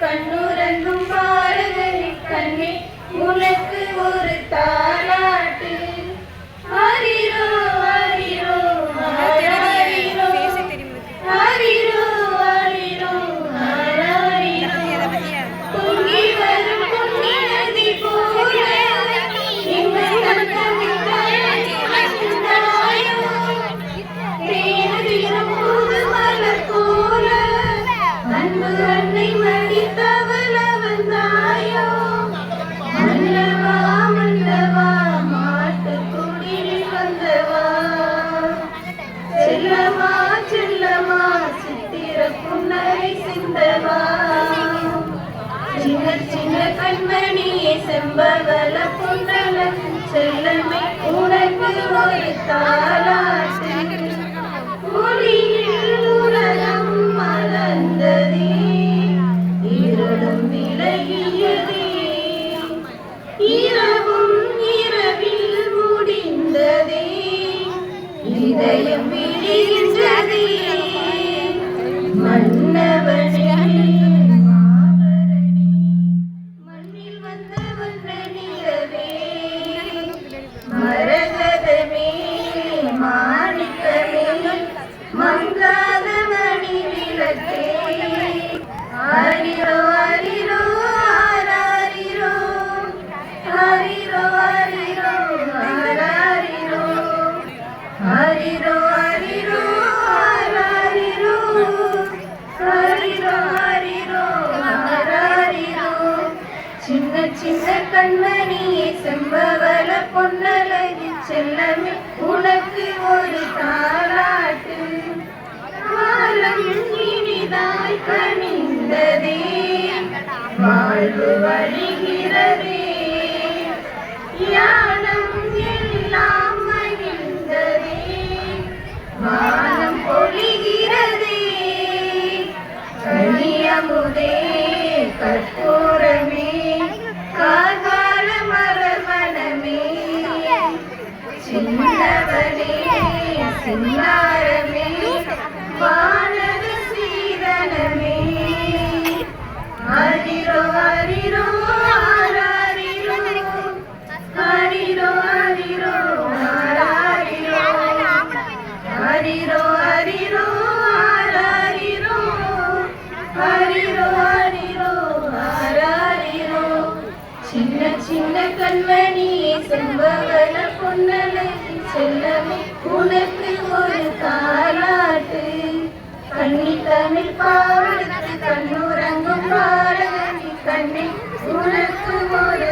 கண்ணுறங்கும் பாரதனி கண்ணே உனக்கு ஒரு தாய் கண்மணியே செம்பவள மங்காத மணி விளக்கே ஹரிரோ ஹரிரோ ஹராரிரோ ஹரிரோ ஹரிரோ ஹராரிரோ ஹரிரோ ஹரிரோ ஹராரிரோ ஹரிரோ ஹரிரோ ஹராரிரோ சின்ன சின்ன கண்மணியே செம்பவள பொன்னழகி செல்லமே உனக்கு ஒரு தாலாட்டு இனிதாய் கனிந்ததே வாழ்வு வழிகிறதே. யானம் எல்லாம் மகிழ்ந்ததே. வானம் பொழிகிறதே. கனியமுதே கற்பூரமே. காகால மரமணமே. சின்னவனே சின்னாரமே சின்ன சின்ன கண்மணியே செம்பவள பொன்னழகி செல்லமே உனக்கு ஒரு தாலாட்டு கண்ணி தமிழ் பாவத்து கண்ணுறங்கும் பாரதி கண்ணி உனக்கு ஒரு